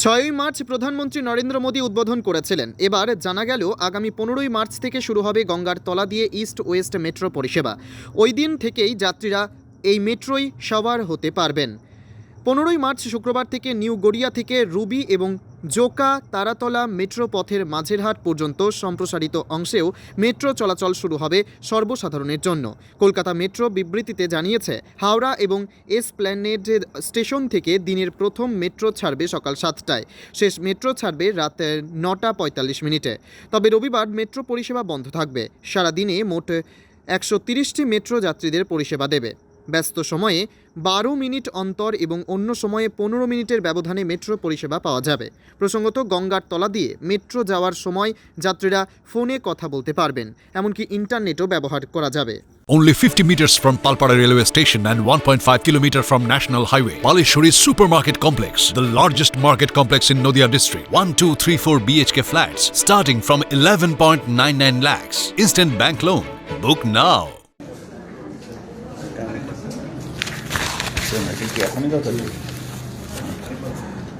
ছয়ই মার্চ প্রধানমন্ত্রী নরেন্দ্র মোদী উদ্বোধন করেছিলেন। এবার জানা গেল, আগামী পনেরোই মার্চ থেকে শুরু হবে গঙ্গার তলা দিয়ে ইস্ট ওয়েস্ট মেট্রো পরিষেবা। ওই দিন থেকেই যাত্রীরা এই মেট্রোই সবার হতে পারবেন। পনেরোই মার্চ শুক্রবার থেকে নিউ গড়িয়া থেকে রুবি এবং জোকা তারাতলা মেট্রো পথের মাঝেরহাট পর্যন্ত সম্প্রসারিত অংশেও মেট্রো চলাচল শুরু হবে সর্বসাধারণের জন্য। কলকাতা মেট্রো বিবৃতিতে জানিয়েছে, হাওড়া এবং এসপ্ল্যানেড স্টেশন থেকে দিনের প্রথম মেট্রো ছাড়বে সকাল সাতটায়। শেষ মেট্রো ছাড়বে রাত নটা পঁয়তাল্লিশ মিনিটে। তবে রবিবার মেট্রো পরিষেবা বন্ধ থাকবে। সারাদিনে মোট একশো তিরিশটি মেট্রো যাত্রীদের পরিষেবা দেবে। ব্যস্ত সময়ে বারো মিনিট অন্তর এবং অন্য সময়ে পনেরো মিনিটের ব্যবধানে মেট্রো পরিষেবা পাওয়া যাবে প্রসঙ্গত গঙ্গার তলা দিয়ে মেট্রো যাওয়ার সময় যাত্রীরা ফোনে কথা বলতে পারবেন এমনকি ইন্টারনেটও ব্যবহার করা যাবে Only 50 meters from Palpara railway station and 1.5 kilometer from National Highway. Palishuri Supermarket Complex, the largest market complex in Noida district. 1, 2, 3, 4 BHK flats starting from 11.99 lakhs. Instant bank loan. Book now.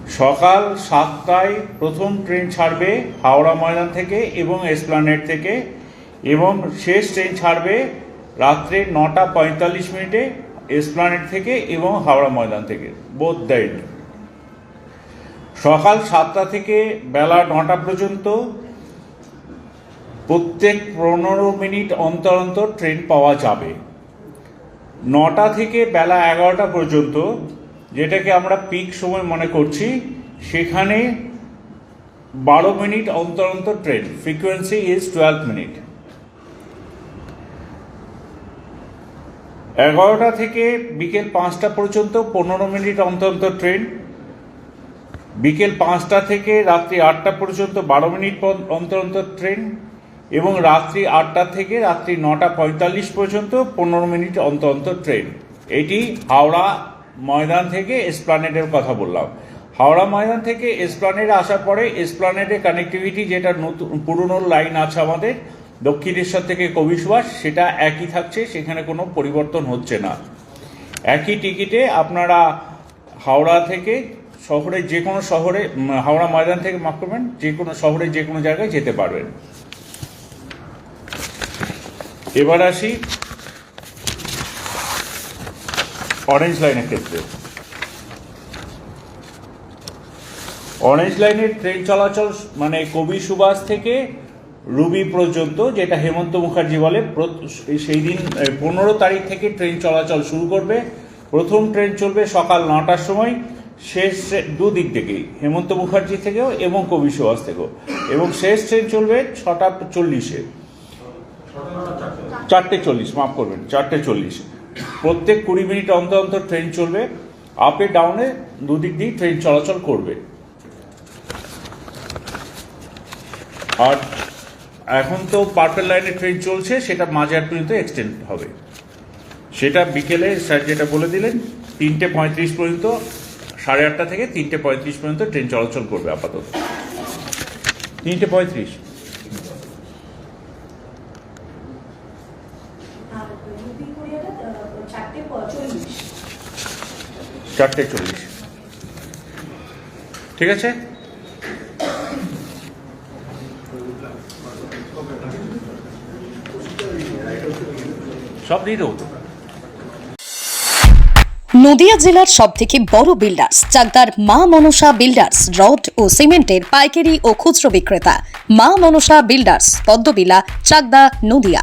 সকাল সাতটায় প্রথম train ছাড়বে হাওড়া ময়দান থেকে এবং Esplanade থেকে এবং শেষ train ছাড়বে রাত্রে নটা পঁয়তাল্লিশ মিনিটে এসপ্লানেড থেকে এবং হাওড়া ময়দান থেকে বোধ দাইড সকাল সাতটা থেকে বেলা নটা পর্যন্ত প্রত্যেক পনেরো মিনিট অন্তর অন্তর ট্রেন পাওয়া যাবে। নটা থেকে বেলা এগারোটা পর্যন্ত, যেটাকে আমরা পিক সময় মনে করছি, সেখানে বারো মিনিট অন্তর অন্তর train frequency is twelve minute এগারোটা থেকে বিকেল পাঁচটা পর্যন্ত পনেরো মিনিট অন্তর অন্তর ট্রেন বিকেল পাঁচটা থেকে রাত্রি আটটা পর্যন্ত বারো মিনিট অন্তর অন্তর ট্রেন এবং রাত্রি আটটা থেকে রাত্রি নটা পঁয়তাল্লিশ পর্যন্ত পনেরো মিনিট অন্তর অন্তর ট্রেন। এটি হাওড়া ময়দান থেকে এসপ্লানেডের কথা বললাম। হাওড়া ময়দান থেকে এসপ্লানেডে আসার পরে এসপ্লানেডের কানেক্টিভিটি যেটা নতুন, পুরনো লাইন আছে আমাদের, দক্ষিণেশ্বর থেকে কবি সুভাষ সেটা একই থাকছে, সেখানে কোনো পরিবর্তন হচ্ছে না। একই টিকিটে আপনারা হাওড়া থেকে শহরে যে কোনো শহরে হাওড়া ময়দান থেকে মাফ করবেন, যে কোনো শহরে যে কোনো জায়গায় যেতে পারবেন। এবার আসি অরেঞ্জ লাইনের ক্ষেত্রে। অরেঞ্জ লাইনের ট্রেন চলাচল মানে কবি সুভাষ থেকে রুবি পর্যন্ত, যেটা হেমন্ত মুখার্জি বলে সেই দিন পনেরো তারিখ থেকে ট্রেন চলাচল শুরু করবে। প্রথম ট্রেন চলবে সকাল নটার সময়, শেষ দুদিক থেকেই, হেমন্ত মুখার্জি থেকেও এবং কবি সুভাষ থেকেও। এবং শেষ ট্রেন চলবে ছটা চল্লিশে। চারটে চল্লিশ, মাফ করবেন, চারটে চল্লিশ। প্রত্যেক কুড়ি মিনিট অন্তর অন্তর ট্রেন চলবে আপে ডাউনে দুদিক দিয়ে ট্রেন চলাচল করবে। আর এখন তো পার্পেল লাইনে ট্রেন চলছে, সেটা মাঝে মাঝার পর্যন্ত এক্সটেন্ড হবে। সেটা বিকেলে স্যার যেটা বলে দিলেন, তিনটে পঁয়ত্রিশ পর্যন্ত, সাড়ে আটটা থেকে তিনটে পঁয়ত্রিশ পর্যন্ত ট্রেন চলাচল করবে আপাতত। তিনটে পঁয়ত্রিশ আর রুবি কোরিয়াটা আহ, চারটে প- চল্লিশ চারটে চল্লিশ। ঠিক আছে? সব দিয়ে। নদিয়া জেলার সব থেকে বড় বিল্ডার্স চাকদার মা মনসা বিল্ডার্স রড ও সিমেন্টের পাইকারি ও খুচরো বিক্রেতা। মা মনসা বিল্ডার্স পদ্মবিলা, চাকদা, নদিয়া।